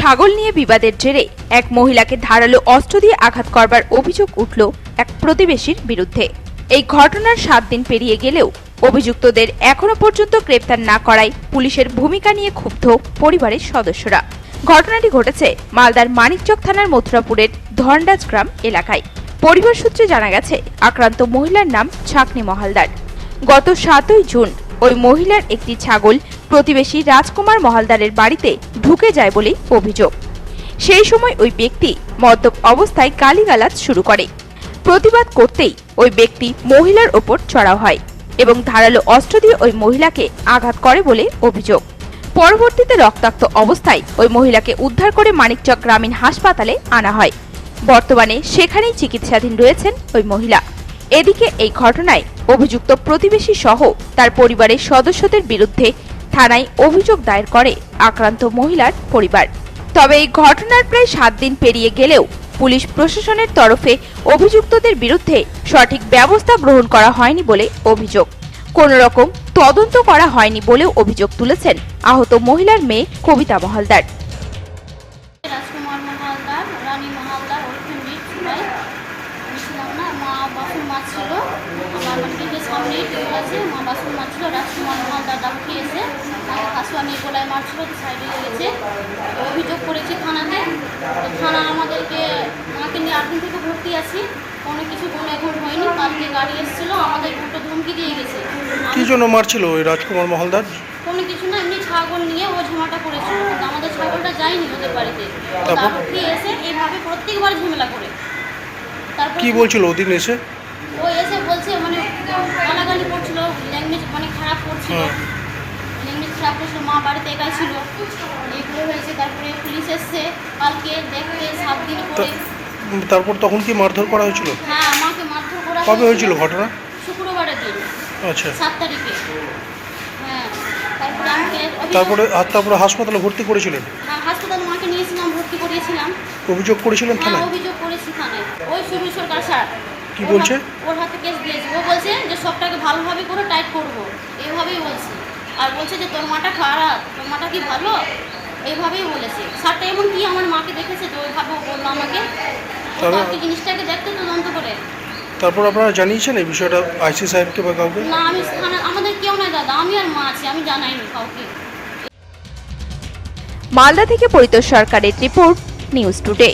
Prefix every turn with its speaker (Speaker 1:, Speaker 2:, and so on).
Speaker 1: ছাগল নিয়ে বিবাদের জেরে এক মহিলাকে ধারালো অস্ত্র দিয়ে আঘাত করবার অভিযোগ উঠল এক প্রতিবেশীর বিরুদ্ধে। এই ঘটনার সাত দিন পেরিয়ে গেলেও অভিযুক্তদের এখনও পর্যন্ত গ্রেপ্তার না করায় পুলিশের ভূমিকা নিয়ে ক্ষুব্ধ পরিবারের সদস্যরা। ঘটনাটি ঘটেছে মালদার মানিকচক থানার মথুরাপুরের ধনরাজ গ্রাম এলাকায়। পরিবার সূত্রে জানা গেছে, আক্রান্ত মহিলার নাম ছাকনি মহালদার। গত সাতই জুন ওই মহিলার একটি ছাগল প্রতিবেশী রাজকুমার মহালদারের বাড়িতে ঢুকে যায় বলেই অভিযোগ। সেই সময় ওই ব্যক্তি মদ্যপ অবস্থায় গালিগালাজ শুরু করে। প্রতিবাদ করতেই ওই ব্যক্তি মহিলার ওপর চড়াও হয় এবং ধারালো অস্ত্র দিয়ে ওই মহিলাকে আঘাত করে বলে অভিযোগ। পরবর্তীতে রক্তাক্ত অবস্থায় ওই মহিলাকে উদ্ধার করে মানিকচক গ্রামীণ হাসপাতালে আনা হয়। বর্তমানে সেখানেই চিকিৎসাধীন রয়েছেন ওই মহিলা। এদিকে এই ঘটনায় অভিযুক্ত প্রতিবেশী সহ তার পরিবারের সদস্যদের বিরুদ্ধে থানায় অভিযোগ দায়ের করে আক্রান্ত মহিলার পরিবার। তবে এই ঘটনার প্রায় সাত দিন পেরিয়ে গেলেও পুলিশ প্রশাসনের তরফে অভিযুক্তদের বিরুদ্ধে সঠিক ব্যবস্থা গ্রহণ করা হয়নি বলে অভিযোগ। কোন রকম তদন্ত করা হয়নি বলেও অভিযোগ তুলেছেন আহত মহিলার মেয়ে কবিতা মহালদার।
Speaker 2: মা ছিল আমার সামনেই টেবিল আছে মা বাসন মাছ ছিল রাজকুমার মহালদার ডাক খেয়েছে কাশুয়া নিয়ে গোলায় মারছিল সাইডে লেগেছে অভিযোগ করেছি থানাতে তো থানা আমাদেরকে মাকে নিয়ে আট দিন থেকে ভর্তি আছি কোনো কিছু কোনো এখন হয়নি কালকে গাড়ি এসেছিল আমাদের দুটো ধমকি দিয়ে গেছে
Speaker 3: কি জন্য মারছিল ওই রাজকুমার মহলদার?
Speaker 2: কোনো কিছু না এমনি ছাগল নিয়ে ও ঝামেলাটা করেছিল আমাদের ছাগলটা যায়নি ওদের বাড়িতে।
Speaker 3: তারপর?
Speaker 2: তারপর এসে এইভাবে প্রত্যেকবার ঝামেলা করে। তারপর
Speaker 3: কি বলছিল ওদিন এসে?
Speaker 2: খারাপ করছিল মা বাড়িতে একাই ছিল। এগুলো হয়েছে তারপরে পুলিশ এসছে। কালকে দেখতে সাত দিন পরে।
Speaker 3: তারপর তখন কি মারধর করা হয়েছিল?
Speaker 2: হ্যাঁ আমাকে মারধর করা
Speaker 3: কবে হয়েছিল ঘটনা?
Speaker 2: শুক্রবারের দিন।
Speaker 3: আচ্ছা।
Speaker 2: সাত তারিখে। হ্যাঁ তারপরে আমাকে
Speaker 3: তারপরে তারপরে হাসপাতালে ভর্তি করেছিলেন?
Speaker 2: হ্যাঁ, হাসপাতালে মাকে নিয়েছিলাম ভর্তি করিয়েছিলাম।
Speaker 3: অভিযোগ করেছিলেন
Speaker 2: হ্যাঁ
Speaker 3: থানায়?
Speaker 2: অভিযোগ করেছি থানায়। ওই সুনীল সরকার স্যার।
Speaker 3: কি বলছে?
Speaker 2: ওর হাতে কেস দিয়েছে। ও বলছে ভালোভাবে করে টাইট করব। এইভাবেই বলছে। আর বলছে যে তোর মাটা খারাপ তোর মাটা কি ভালো? এইভাবেই বলেছে। স্যারটা এমন কি আমার মাকে দেখেছে যে ওইভাবে বলল আমাকে? তো জিনিসটাকে দেখতে তদন্ত করে।
Speaker 3: তারপর আপনারা জানিয়েছেন এই বিষয়টা আইসি সাহেবকে বা কাউকে?
Speaker 2: না আমি আমাদের কেউ নাই দাদা আমি আর মা আছি আমি জানাইনি কাউকে।
Speaker 1: মালদা থেকে পরিতোষ সরকারের রিপোর্ট নিউজ টুডে।